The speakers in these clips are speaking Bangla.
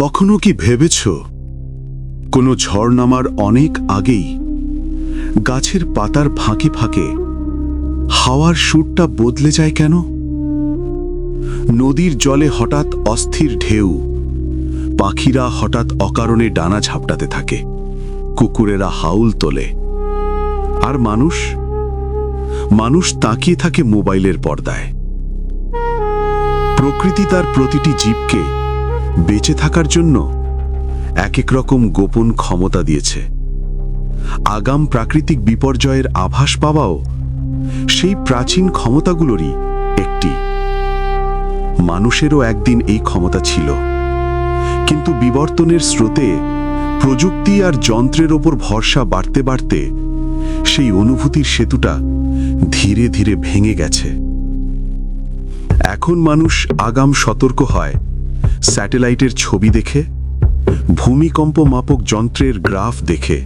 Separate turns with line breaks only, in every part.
কখনো কি ভেবেছ? কোনো ঝড় নামার অনেক আগেই গাছের পাতার ফাঁকে ফাঁকে হাওয়ার সুরটা বদলে যায় কেন? নদীর জলে হঠাৎ অস্থির ঢেউ, পাখিরা হঠাৎ অকারণে ডানা ঝাপটাতে থাকে, কুকুরেরা হাউল তোলে। আর মানুষ? মানুষ তাকিয়ে থাকে মোবাইলের পর্দায়। প্রকৃতি তার প্রতিটি জীবকে বেঁচে থাকার জন্য এক এক রকম গোপন ক্ষমতা দিয়েছে। আগাম প্রাকৃতিক বিপর্যয়ের আভাস পাওয়াও সেই প্রাচীন ক্ষমতাগুলোরই একটি। মানুষেরও একদিন এই ক্ষমতা ছিল। কিন্তু বিবর্তনের স্রোতে প্রযুক্তি আর যন্ত্রের ওপর ভরসা বাড়তে বাড়তে সেই অনুভূতির সেতুটা ধীরে ধীরে ভেঙে গেছে। এখন মানুষ আগাম সতর্ক হয় স্যাটেলাইটের ছবি দেখে, ভূমিকম্প মাপক যন্ত্রের গ্রাফ দেখে,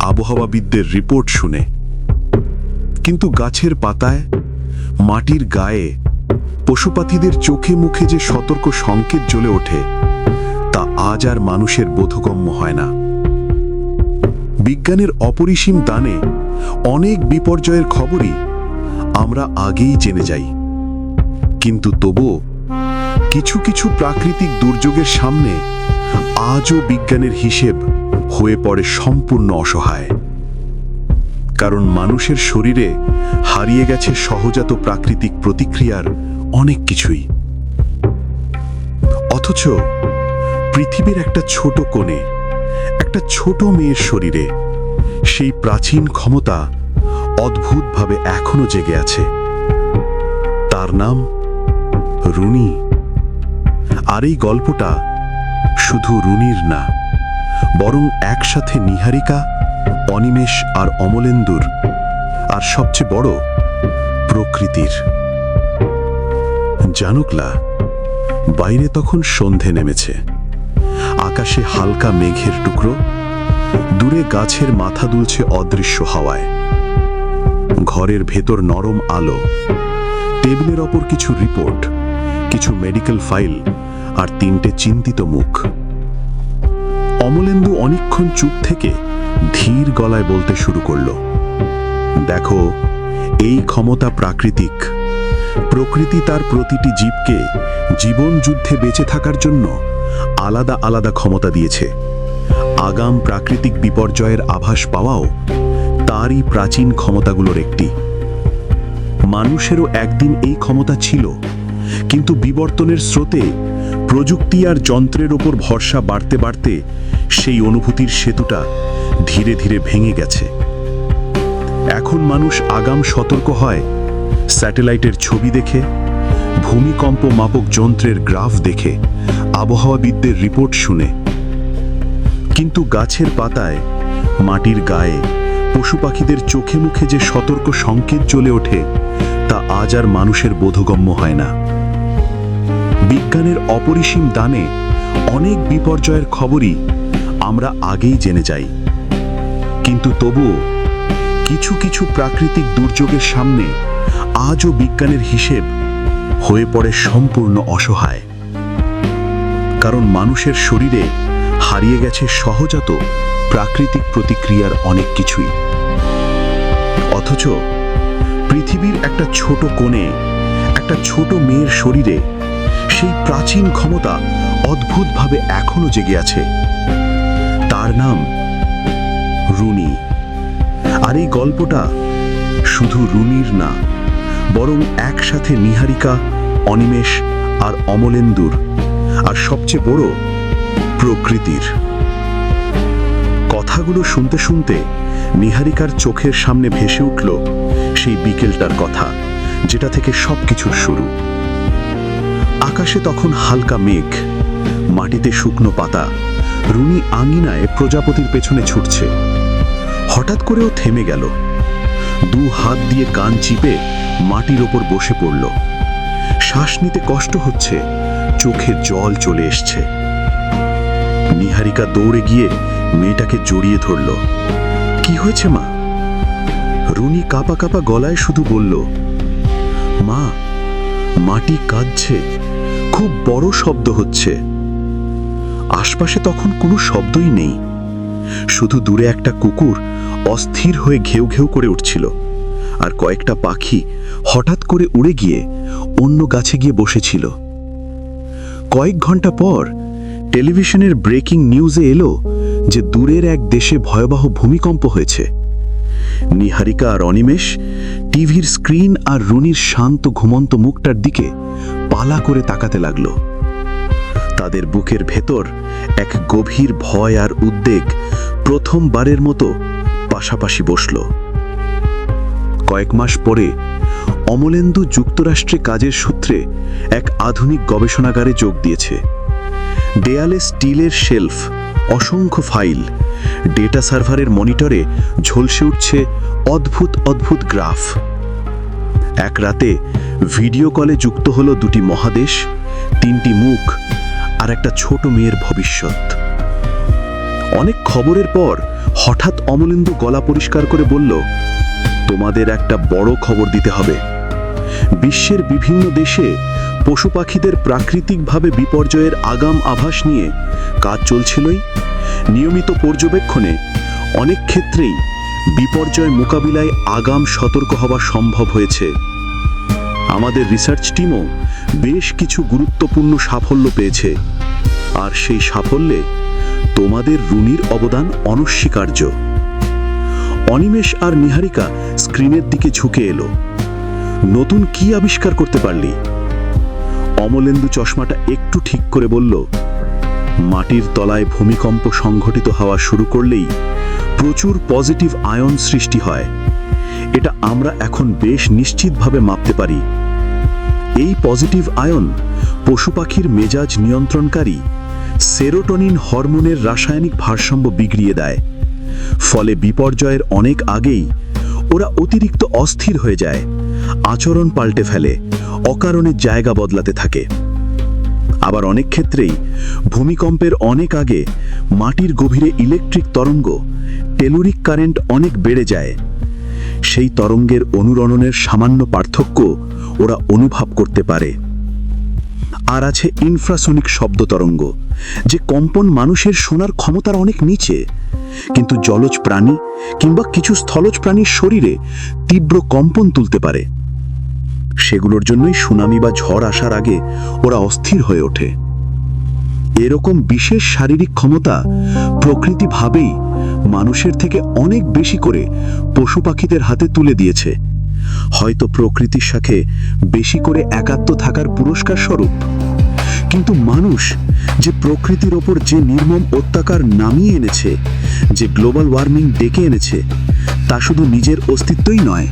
আবহাওয়াবিদদের রিপোর্ট শুনে। কিন্তু গাছের পাতায়, মাটির গায়ে পশুপাখিদের চোখে মুখে যে সতর্ক সংকেত জ্বলে ওঠে, তা আজ আর মানুষের বোধগম্য হয় না। বিজ্ঞানের অপরিসীম দানে অনেক বিপর্যয়ের খবরই আমরা আগেই জেনে যাই। কিন্তু তবুও কিছু কিছু প্রাকৃতিক দুর্যোগের সামনে আজও বিজ্ঞানের হিসেব হয়ে পড়ে সম্পূর্ণ অসহায়। কারণ মানুষের শরীরে হারিয়ে গেছে সহজাত প্রাকৃতিক প্রতিক্রিয়ার অনেক কিছুই। অথচ পৃথিবীর একটা ছোট কোণে, একটা ছোট মেয়ের শরীরে সেই প্রাচীন ক্ষমতা অদ্ভুতভাবে এখনও জেগে আছে। তার নাম রুনি। আর এই গল্পটা শুধু রুনির না, বরং একসাথে নিহারিকা, অনিমেষ আর অমলেন্দুর, আর সবচেয়ে বড় প্রকৃতির। জানুকলা, বাইরে তখন সন্ধে নেমেছে। আকাশে হালকা মেঘের টুকরো, দূরে গাছের মাথা দুলছে অদৃশ্য হাওয়ায়। ঘরের ভেতর নরম আলো, টেবিলের ওপর কিছু রিপোর্ট, কিছু মেডিকেল ফাইল আর তিনটে চিন্তিত মুখ। অমলেন্দু অনেকক্ষণ চুপ থেকে ধীর গলায় বলতে শুরু করল, দেখো, এই ক্ষমতা প্রাকৃতিক। প্রকৃতি তার প্রতিটি জীবকে জীবন যুদ্ধে বেঁচে থাকার জন্য আলাদা আলাদা ক্ষমতা দিয়েছে। আগাম প্রাকৃতিক বিপর্যয়ের আভাস পাওয়াও তারই প্রাচীন ক্ষমতাগুলোর একটি। মানুষেরও একদিন এই ক্ষমতা ছিল, কিন্তু বিবর্তনের স্রোতে প্রযুক্তি আর যন্ত্রের ওপর ভরসা বাড়তে বাড়তে সেই অনুভূতির সেতুটা ধীরে ধীরে ভেঙে গেছে। এখন মানুষ আগাম সতর্ক হয় স্যাটেলাইটের ছবি দেখে, ভূমিকম্প মাপক যন্ত্রের গ্রাফ দেখে, আবহাওয়াবিদদের রিপোর্ট শুনে। কিন্তু গাছের পাতায়, মাটির গায়ে, পশু পাখিদের চোখে মুখে যে সতর্ক সংকেত জ্বলে ওঠে, তা আজ আর মানুষের বোধগম্য হয় না। বিজ্ঞানের অপরিসীম দানে অনেক বিপর্যয়ের খবরই আমরা আগেই জেনে যাই। কিন্তু তবুও কিছু কিছু প্রাকৃতিক দুর্যোগের সামনে আজও বিজ্ঞানের হিসেব হয়ে পড়ে সম্পূর্ণ অসহায়। কারণ মানুষের শরীরে হারিয়ে গেছে সহজাত প্রাকৃতিক প্রতিক্রিয়ার অনেক কিছুই। অথচ পৃথিবীর একটা ছোট কোণে একটা ছোট মেয়ের শরীরে সেই প্রাচীন ক্ষমতা অদ্ভুতভাবে এখনও জেগে আছে। তার নাম রুনি। আর এই গল্পটা শুধু রুনির না, বরং একসাথে নিহারিকা, অনিমেষ আর অমলেন্দুর, আর সবচেয়ে বড় প্রকৃতির। কথাগুলো শুনতে শুনতে নিহারিকার চোখের সামনে ভেসে উঠল সেই বিকেলটার কথা, যেটা থেকে সবকিছুর শুরু। আকাশে তখন হালকা মেঘ, মাটিতে শুকনো পাতা রুনি আঙিনায় প্রজাপতির পেছনে ছুটছে। হঠাৎ করেও থেমে গেল। দু হাত দিয়ে কান চিপে মাটির ওপর বসে পড়ল। শ্বাস নিতে কষ্ট হচ্ছে, চোখে জল চলে এসছে। নিহারিকা দৌড়ে গিয়ে মেয়েটাকে জড়িয়ে ধরল। কি হয়েছে মা? রুনি কাপা কাপা গলায় শুধু বলল, মা, মাটি কাঁদছে। খুব বড় শব্দ হচ্ছে। আশপাশে তখন কোনো শব্দই নেই। শুধু দূরে একটা কুকুর অস্থির হয়ে ঘেউ ঘেউ করে উঠছিল আর কয়েকটা পাখি হঠাৎ করে উড়ে গিয়ে অন্য গাছে গিয়ে বসেছিল। কয়েক ঘণ্টা পর টেলিভিশনের ব্রেকিং নিউজে এলো যে দূরের এক দেশে ভয়াবহ ভূমিকম্প হয়েছে। নিহারিকা আর অনিমেষ, টিভির স্ক্রিন আর রুনির শান্ত ঘুমন্ত মুখটার দিকে পালা করে তাকাতে লাগল। তাদের বুকের ভেতর এক গভীর ভয় আর উদ্বেগ প্রথমবারের মতো পাশাপাশি বসল। কয়েক মাস পরে অমলেন্দু যুক্তরাষ্ট্রে কাজের সূত্রে এক আধুনিক গবেষণাগারে যোগ দিয়েছে। দেয়ালে স্টিলের শেলফ, অসংখ্য ফাইল, ডেটা সার্ভারের মনিটরে ঝলসে উঠছে অদ্ভুত অদ্ভুত গ্রাফ। এক রাতে ভিডিও কলে যুক্ত হলো দুটি মহাদেশ, তিনটি মুখ আর একটা ছোট মেয়ের ভবিষ্যৎ। অনেক খবরের পর হঠাৎ অমলেন্দু গলা পরিষ্কার করে বলল, তোমাদের একটা বড় খবর দিতে হবে। বিশ্বের বিভিন্ন দেশে পশু পাখিদের প্রাকৃতিকভাবে বিপর্যয়ের আগাম আভাস নিয়ে কাজ চলছিলই। নিয়মিত পর্যবেক্ষণে অনেক ক্ষেত্রেই বিপর্যয় মোকাবিলায় আগাম সতর্ক হওয়া সম্ভব হয়েছে। আমাদের রিসার্চ টিমও বেশ কিছু গুরুত্বপূর্ণ সাফল্য পেয়েছে। আর সেই সাফল্যে তোমাদের রুনির অবদান অনস্বীকার্য। অনিমেষ আর নিহারিকা স্ক্রিনের দিকে ঝুঁকে এলো। নতুন কি আবিষ্কার করতে পারলি? অমলেন্দু চশমাটা একটু ঠিক করে বলল, মাটির তলায় ভূমিকম্প সংঘটিত হওয়া শুরু করলেই প্রচুর পজিটিভ আয়ন সৃষ্টি হয়। এটা আমরা এখন বেশ নিশ্চিতভাবে মাপতে পারি। এই পজিটিভ আয়ন পশু পাখির মেজাজ নিয়ন্ত্রণকারী সেরোটোনিন হরমোনের রাসায়নিক ভারসাম্য বিগড়িয়ে দেয়। ফলে বিপর্যয়ের অনেক আগেই ওরা অতিরিক্ত অস্থির হয়ে যায়, আচরণ পাল্টে ফেলে, অকারণে জায়গা বদলাতে থাকে। আবার অনেক ক্ষেত্রেই ভূমিকম্পের অনেক আগে মাটির গভীরে ইলেকট্রিক তরঙ্গ, টেলুরিক কারেন্ট অনেক বেড়ে যায়। সেই তরঙ্গের অনুরণনের সামান্য পার্থক্য ওরা অনুভব করতে পারে। আর আছে ইনফ্রাসনিক শব্দ তরঙ্গ, যে কম্পন মানুষের শোনার ক্ষমতার অনেক নিচে। কিন্তু জলজ প্রাণী কিংবা কিছু স্থলজ প্রাণীর শরীরে তীব্র কম্পন তুলতে পারে। সেগুলোর জন্যই সুনামি বা ঝড় আসার আগে ওরা অস্থির হয়ে ওঠে। এরকম বিশেষ শারীরিক ক্ষমতা প্রকৃতি ভাবেই মানুষের থেকে অনেক বেশি করে পশু পাখিদের হাতে তুলে দিয়েছে। হয়তো প্রকৃতির সাথে বেশি করে একাত্ম থাকার পুরস্কার স্বরূপ। কিন্তু মানুষ যে প্রকৃতির ওপর যে নির্মম অত্যাচার নামিয়ে এনেছে, যে গ্লোবাল ওয়ার্মিং ডেকে এনেছে, তা শুধু নিজের অস্তিত্বই নয়,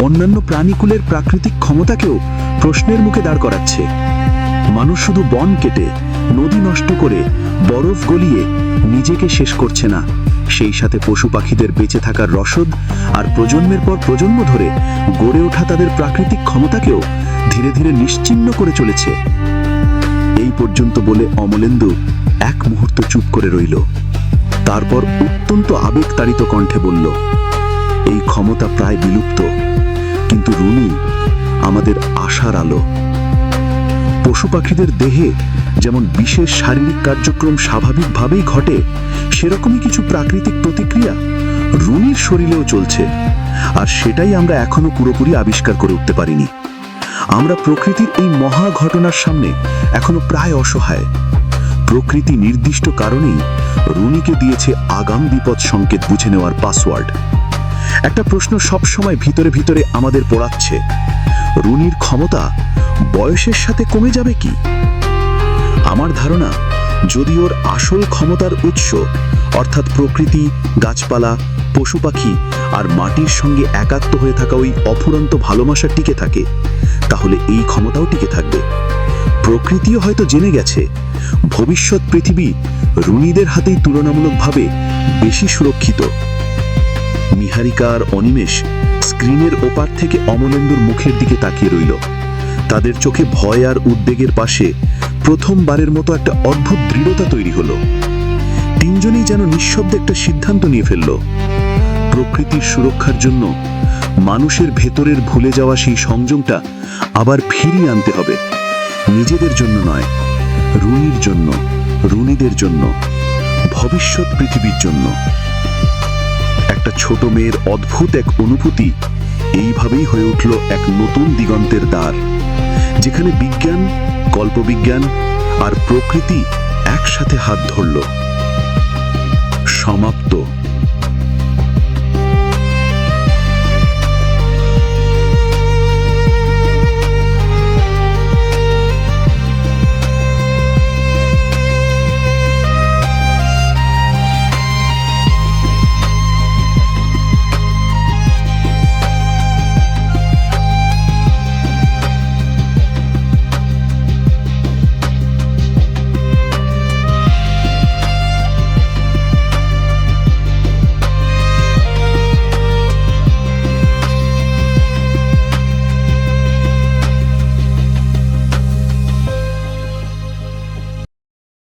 অন্যান্য প্রাণীকুলের প্রাকৃতিক ক্ষমতাকেও প্রশ্নের মুখে দাঁড় করাচ্ছে। মানুষ শুধু বন কেটে, নদী নষ্ট করে, বরফ গলিয়ে নিজেকে শেষ করছে না। সেই সাথে পশু পাখিদের বেঁচে থাকার রসদ আর প্রজন্মের পর প্রজন্ম ধরে গড়ে ওঠা তাদের প্রাকৃতিক ক্ষমতাকেও ধীরে ধীরে নিশ্চিহ্ন করে চলেছে। এই পর্যন্ত বলে অমলেন্দু এক মুহূর্ত চুপ করে রইল। তারপর অত্যন্ত আবেগতাড়িত কণ্ঠে বলল, এই ক্ষমতা প্রায় বিলুপ্ত, কিন্তু রুনি, আমাদের আশার আলো। পশু পাখিদের দেহে যেমন বিশেষ শারীরিক কার্যক্রম স্বাভাবিকভাবেই ঘটে, সেরকমই কিছু প্রাকৃতিক প্রতিক্রিয়া রুনির শরীরেও চলছে। আর সেটাই আমরা এখনও পুরোপুরি আবিষ্কার করে উঠতে পারিনি। আমরা প্রকৃতির এই মহা ঘটনার সামনে এখনও প্রায় অসহায়। প্রকৃতি নির্দিষ্ট কারণেই রুনিকে দিয়েছে আগাম বিপদ সংকেত বুঝে নেওয়ার পাসওয়ার্ড। একটা প্রশ্ন সবসময় ভিতরে ভিতরে আমাদের পড়াচ্ছে। রুনির ক্ষমতা বয়সের সাথে কমে যাবে কি? আমার ধারণা, যদি ওর আসল ক্ষমতার উৎস, অর্থাৎ প্রকৃতি, গাছপালা, পশু পাখি আর মাটির সঙ্গে একাত্ম হয়ে থাকা ওই অফুরন্ত ভালোবাসা টিকে থাকে, তাহলে এই ক্ষমতাও টিকে থাকবে। প্রকৃতিও হয়তো জেনে গেছে, ভবিষ্যৎ পৃথিবী রুণীদের হাতেই তুলনামূলকভাবে বেশি সুরক্ষিত। নিহারিকা আর অনিমেষ স্ক্রিনের ওপার থেকে অমলেন্দুর মুখের দিকে তাকিয়ে রইল। তাদের চোখে ভয় আর উদ্বেগের পাশে প্রথমবারের মতো একটা অদ্ভুত দৃঢ়তা তৈরি হলো। তিনজনেই যেন নিঃশব্দে একটা সিদ্ধান্ত নিয়ে ফেলল। প্রকৃতির সুরক্ষার জন্য মানুষের ভেতরের ভুলে যাওয়া সেই সংযমটা আবার ফিরিয়ে আনতে হবে। নিজেদের জন্য নয়, রুনির জন্য, রুনিদের জন্য, ভবিষ্যৎ পৃথিবীর জন্য। একটা ছোট মেয়ের অদ্ভুত এক অনুভূতি এইভাবেই হয়ে উঠল এক নতুন দিগন্তের দ্বার, যেখানে বিজ্ঞান কল্পবিজ্ঞান আর প্রকৃতি একসাথে হাত ধরল। সমাপ্ত।